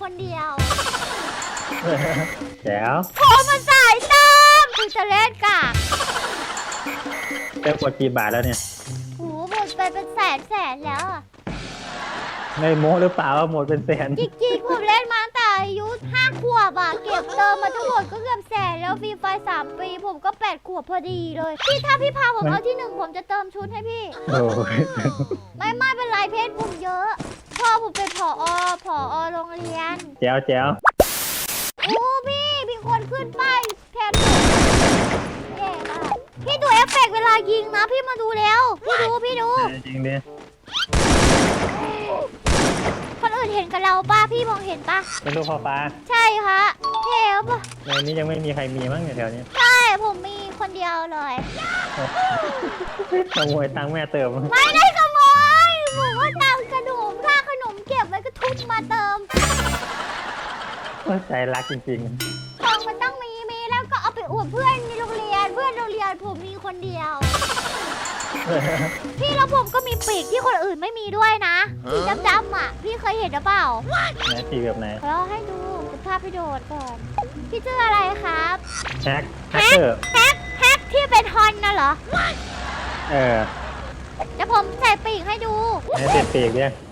คนเดียวแจ๋วผมมันสายเติมคือจะเล่นกากเติมกดกี่บาทแล้วเนี่ยโหหมดไปเป็นแสนแสนแล้วอะไม่โม้หรือเปล่าว่าหมดเป็นแสน จริงๆผมเล่นมาตั้งแต่อายุห้าขวบอะเก็บเติมมาทั้งหมดก็เกือบแสนแล้วฟรีไฟสามปีผมก็แปดขวบพอดีเลย พี่ถ้าพี่พาผมเอาที่หนึ่งผมจะเติมชุดให้พี่ โอ้ยไม่ไม่เป็นไรเพจผมเยอะ พ่อผมเป็นผอผอโรงเรียนแจ๋วแจ๋วโอ้พี่มีคนขึ้นป้ายแทนผมเย่มากพี่ดูเอฟเฟกต์เวลายิงนะพี่มาดูแล้ว พี่ดูพี่ดู จริงดิคนอื่นเห็นกับเราป้าพี่มองเห็นปะเป็นลูกพ่อฟ้าใช่ค่ะเท่ปะในนี้ยังไม่มีใครมีมั้งเนี่ยแถวนี้ใช่ผมมีคนเดียวเลยขโมยตังค์แม่เติมไม่ได้ข มาเติมใจรักจริงของมันต้องมีมีแล้วก็เอาไปอวดเพื่อนในโรงเรียน เพื่อนโรงเรียนผมมีคนเดียว ๆ พี่แล้วผมก็มีปีกที่คนอื่นไม่มีด้วยนะสีดำๆอะ พี่เคยเห็นหรือเปล่าไหนตีแบบไหนเราให้ดูจะภาพไปโดดก่อน พี่ชื่ออะไรครับแฮกแฮกเกอร์แฮกแฮกที่เป็นฮอนน่ะเหรอ เออเดี๋ยวผมใส่ปีกให้ดูไหนติดปีกเนี่ยนี่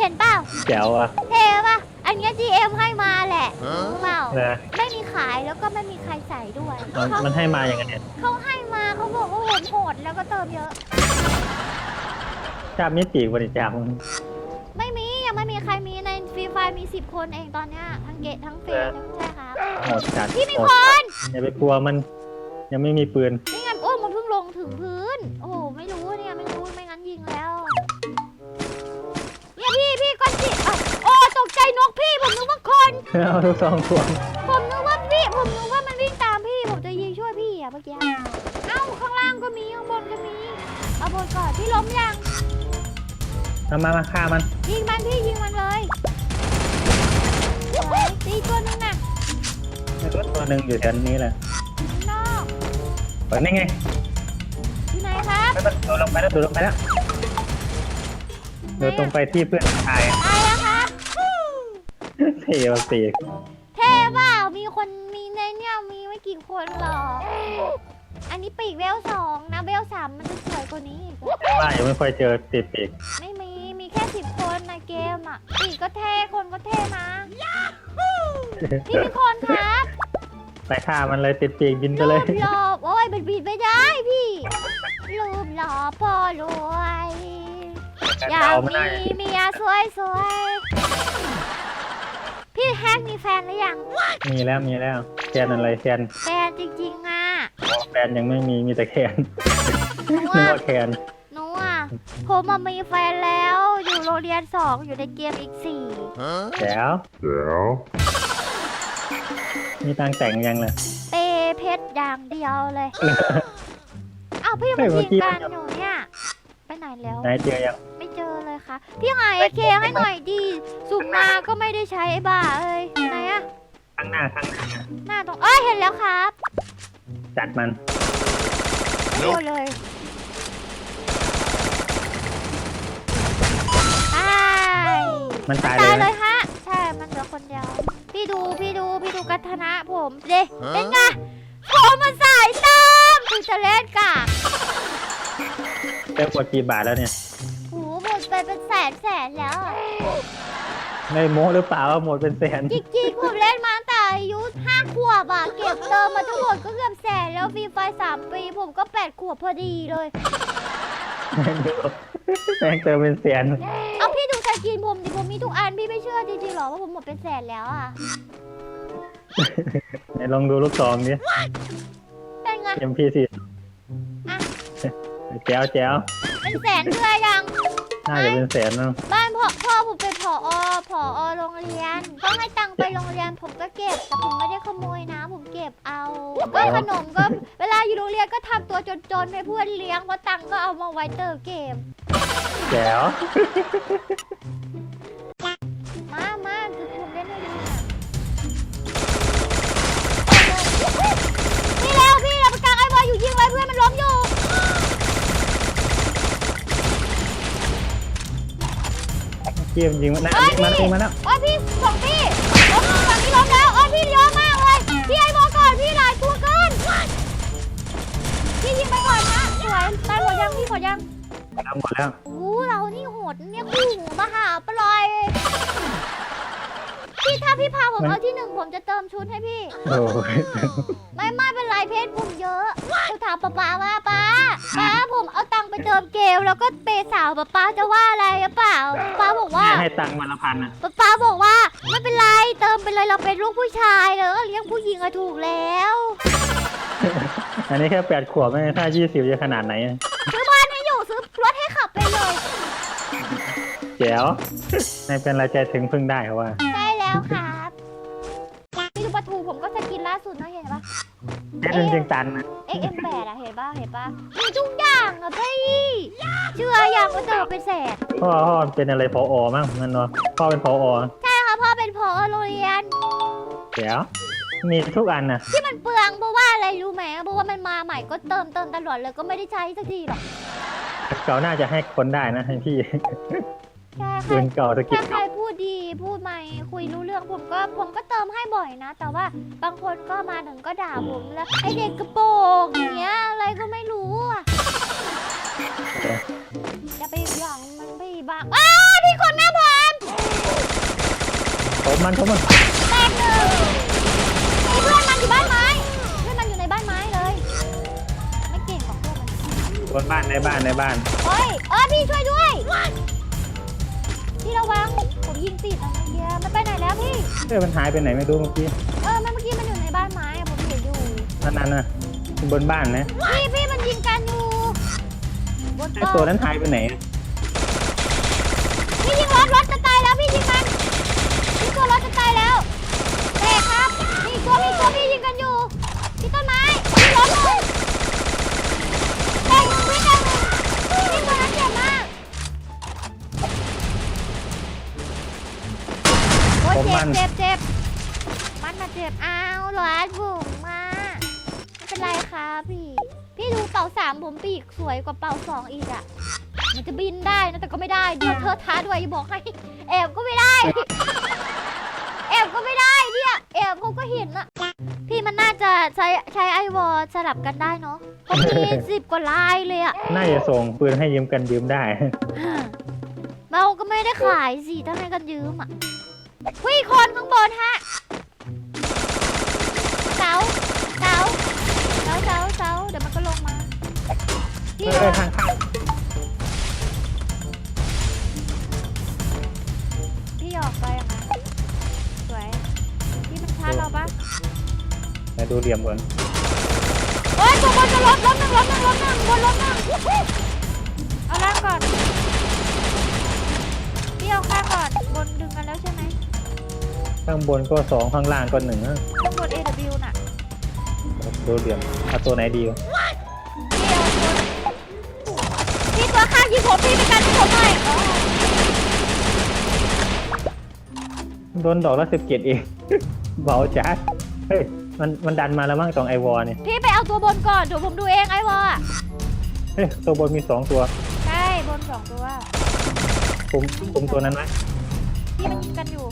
เห็นเปล่าแจ๋วอะเท่ปะอันเนี้ย GM ให้มาแหละรู้เปล่า นะไม่มีขายแล้วก็ไม่มีใครใส่ด้วยมันเขามันให้มาอย่างไงเนี่ยเขาให้มาเขาบอกว่าผมโหดแล้วก็เติมเยอะจับมีปีกบริจาคไม่มียังไม่มีใครมีในฟรีไฟมี 10 คนเองตอนเนี้ยทั้งเกตทั้งเฟซทั้งใช่ครับโหดจัดพี่มีโหคดนอย่าไปกลัวมัน ยังไม่มีปืน นี่ไงโอ้ยมันเพิ่งลงถึงพื้ เอาทุกสองพวงผมนึกว่าพี่ ผมนึกว่ามันวิ่งตามพี่ ผมจะยิงช่วยพี่อะเมื่อกี้ เอ้าข้างล่างก็มีข้างบนก็มี เอาบนก่อนพี่ล้มยังเอามามาฆ่ามันยิงมันพี่ยิงมันเลยสวยตีตัวนึงน่ะในรถตัวหนึ่งอยู่แถวนี้แหละข้างนอกเปิดนี่ไงอยู่ไหนครับแล้วมันตัวลงไปแล้วตัวลงไปแล้วเดินตรงไปที่เพื่อนตายตายแล้วครับ เที่ยวปีกเท่เปล่ามีคนมีในเนี่ยมีไม่กี่คนหรอกอันนี้ปีกเวลสองนะเวลสามมันจะสวยกว่านี้อีกอะว่ายังไม่ค่อยเจอติดปีกไม่มีมีแค่สิบคนในเกมอะปีกก็เท่คนก็เท่นะพี่มีคนครับไปฆ่ามันเลยติดปีกบินไปรูเลยปหลอบโอ้ยมันบินไม่ได้พี่รูปหลอบพ่อรวย อยากเดาไม่ได้มีเมียสวยสวยๆ พี่แฮกมีแฟนหรือยังมีแล้วมีแล้วแคนอะไรแคนแฟนจริงๆอะแฟนยังไม่มีมีแต่แคนหนูนึกอะว่าแคนหนูอะผมมามีแฟนแล้ว อยู่โรงเรียนสองอยู่ในเกมอีกสี่แจ๋ว Yeah. มีตังค์แต่งยังเลย เปย์เพชรอย่างเดียวเลย เอ้าพี่เฮ้มายเมื่ยิองกี้ กันอยู่เนี่ย ไปไหนแล้วไหนเจอยัง ไม่เจอเลยค่ะพี่หายเคให้หน่อยดีสุ่มมาก็ไม่ได้ใช้ไอ้บ้าเอ้ยไหนอะข้างหน้าข้างหน้าหน้าตรงเอ้ยเห็นแล้วครับจัดมันไม่โดนเลยตายมันตายตายเลเลยยฮะใช่มันเหลือคนเดียว พี่ดูพี่ดูพี่ดูกัทนะผมเด้เป็นไงผมมันสายเติมคือจะเล่นกากเติมกดกี่บาทแล้วเนี่ยโหหมด ไปเป็นแสนแสนแล้วอะไม่โม้หรือเปล่าว่าหมดเป็นแสนจริงๆผมเล่นมาตั้งแต่อายุห้าขวบอะเก็บเติมมาทั้งหมดก็เกือบแสนแล้วฟรีไฟสามปีผมก็แปดขวบพอดีเลย แม่งเติมเป็นแสนเอาพี่ดูสกินผมดิผมมีทุกอันพี่ไม่เชื่อจริงๆหรอว่าผมหมดเป็นแสนแล้วอะไหนลองดูลูกซองดิเป็นไง MP4 อะแจ๋วแจ๋วเป็นแสนเพื่อยัง น่าจะเป็นแสนนะบ้านพ่อพ่อผมเป็นผอผอโรงเรียนเขาให้ตังค์ไปโรงเรียนผมก็เก็บ แต่ผมไม่ได้ขโมยนะ ผมเก็บเอาก็ขนมก็เวลาอยู่โรงเรียนก็ทำตัวจนๆให้เพื่อนเลี้ยงเพราะตังค์ก็เอามาไว้เติมเกม แจ๋ว เกมยิงมันนะมันมัแล้วโอ้พี่ของพี่ฝั่งนี้ล้มแล้วโอ้พี่เยอะมากเลย พี่ไอ้บอกก่อนพี่หลายตัวเกิน พี่ยิงไปก่อนนะสวยตายหมดยังพี่หมดยังทำหมดแล้วอู้เรานี่โหดเนี่ยคู่หูมหาปลอย พี่ถ้าพี่พาผมเอาที่หนึ่งผมจะเติมชุดให้พี่ไม่ไม่เป็นไรเพชรผมเยอะกูถามป้าป้าว่าป้าป้าผมเอา เติมเกลแล้วก็เปย์สาวป๊าป๊าจะว่าอะไรหรือเปล่าป๊าบอกว่าให้ตังค์วันละพันอะป๊าป๊าบอกว่าไม่เป็นไรเติมไปเลยเราเป็นลูกผู้ชายแล้วเลี้ยงผู้หญิงอะถูกแล้วอันนี้แค่แปดขวบไม่ถ้ายี่สิบจะขนาดไหนอะซื้อบ้านให้อยู่ซื้อรถให้ขับไปเลยแจ๋วไม่เป็นไรใจถึงพึ่งได้เขาว่า ใช่แล้วครั แค่จริงๆตันนะ XM8 อะเห็นปะเห็นปะมีทุกอย่างอะพี่เชื่ออย่างว่าเจอเป็นแสนพ่อพ่อเป็นอะไรพออมั้งนั่นเนาะพ่อเป็นพออใช่ค่ะพ่อเป็นพอโรงเรียนแจ๋วมีทุกอันนะที่มันเปลืองเพราะว่าอะไรรู้ไหมเพราะว่ามันมาใหม่ก็เติมเติมตลอดเลยก็ไม่ได้ใช้สักทีหรอกเก่าน่าจะให้คนได้นะให้พี่ใช่ปืค่ะนเก่าสกิถ้าลใคร พูดดีพูดใหม่คุยรู้เรื่องผมก็ผมก็เติมให้บ่อยนะ แต่ว่าบางคนก็มาถึงก็ด่าผมแล้วไอเด็กกระโปรงอย่างเงี้ยอะไรก็ไม่รู้อะจะไปหยองมันไปบ้างอ้าวพี่คนหน้าผมผมมันผมมันแตกหนึ่งมีเพื่อนมันอยู่บ้านไม้เพื่อนมันอยู่ในบ้านไม้เลย ไม่เก่งของเพื่อนมันบนบ้านในบ้านในบ้าน เฮ้ยเออพี่ช่วยด้วย พี่ระวังผม ยิงติดนะเมื่อกี้มันไปไหนแล้วพี่ เออมันหายไปไหนไม่รู้เมื่อกี้เออมันเมื่อกี้มันอยู่ในบ้านไม้อะผมเห็นอยู่ นั่นนั่นนะบนบ้านนะพี่พี่มันยิงกันอยู่บนไอโต๊ะตัวนั้นหายไปไหนพี่ยิงรถรถจะตายแล้วพี่ยิงมันพี่ตัวรถจะตายแล้วแตกครับมีตัวมีตัวพี่ยิงกันอยู่ที่ต้นไม้พี่รถเลย โอ้ยเจ็บเจ็บเจ็บมันมาเจ็บอ้าวหลานผมมาไม่เป็นไรครับพี่ พี่ดูเป่าสามผมปีกสวยกว่าเป่าสองอีกอะมันจะบินได้นะแต่ก็ไม่ได้เดี๋ยวเธอท้าด้วยอย่าบอกให้แอบก็ไม่ได้ แอบก็ไม่ได้เนี่ยแอบเขาก็เห็นอะพี่มันน่าจะใช้ใช้ไอวอลสลับกันได้เนาะเขามีสิบกว่าลายเลยอะน่าจะส่งปืนให้ยืมกันยืมได้ เราก็ไม่ได้ขายสิถ้าให้กันยืมอะ วิ่งคนข้างบนฮะ เสา เสา เสา เสา เสา เดี๋ยวมันก็ลงมาพี่เอระอวังข้างข้างพี่ออกไปยังไงสวย พี่มันชาร์จเราปะเดี๋ยวดูเหลี่ยมก่อนเฮ้ยตัวบนจะลดลดหนึ่งลดหนึ่งลดหนึ่งบนลดหนึ่ง ข้างบนก็สองข้างล่างก็หนึ่งนะข้างบน AW น่ะดูเหลี่ยมเอาตัวไหนดีวะพี่เอาตัวพี่ตัวข้างยิงผมพี่เป็นการยิงผมหน่อยอ๋อโดนดอกละสิบเจ็ดเอง เบาจัดเฮ้ยมันมันดันมาแล้วมั้งตรงไอวอลเนี่ยพี่ไปเอาตัวบนก่อนเดี๋ยวผมดูเองไอ้วอลอะเฮ้ยตัวบนมีสองตัวใช่บนสองตัวคุมคุมตัวนั้นไว้พี่มันยิงกันอยู่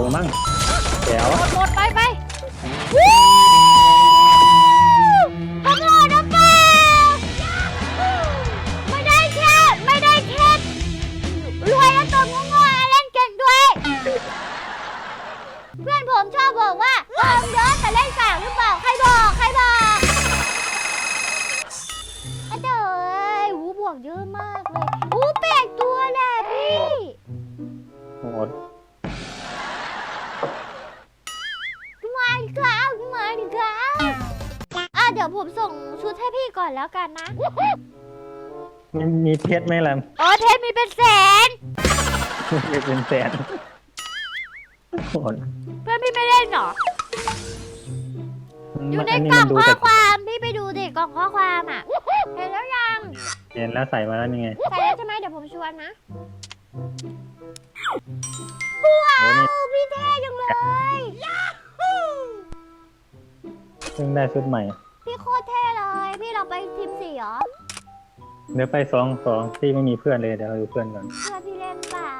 ตายวงมั่งแจ๋ว ดี๋ยวผมส่งชุดให้พี่ก่อนแล้วกันนะ มีมีเพชรไหมล่ะ อ๋อเทปมีเป็นแสนมีเป็นแสนโหดเพื่อนพี่ไม่เล่นเหรอ อยู่ในอันนี้กล่มัองนดูข้อแต่ความพี่ไปดูดิกล่องข้อความอะ เห็นแล้วยัง เห็นแล้วใส่มาแล้วนี่ไงใส่แล้วใช่ไหมเดี๋ยวผมชวนนะโอ้ว้านี่วพี่เท่จังเลย เพิ่งได้ชุดใหม่ พี่โคตรเท่เลย พี่เราไปทีมสี่เหรอ เดี๋ยวไปสองสองที่ไม่มีเพื่อนเลยเดี๋ยวเอาดูเพื่อนก่อน เพื่อนพี่เล่นเปล่า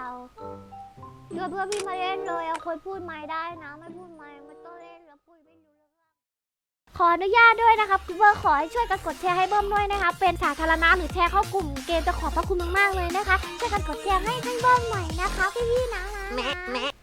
เพื่อนพี่มาเล่นเลยเอาคนพูดไม่ได้นะ ไม่พูดไม่ไม่ต้องเล่นแล้วพูดไม่รู้เรื่องขออนุญาตด้วยนะครับพี่เบอร์ขอให้ช่วยกันกดแชร์ให้เบิ้มด้วยนะคะเป็นสาธารณะหรือแชร์เข้ากลุ่มเกมจะขอบพระคุณมากๆเลยนะคะช่วยกันกดแชร์ให้ให้เบิ้มหน่อยนะคะพี่ๆนะนะ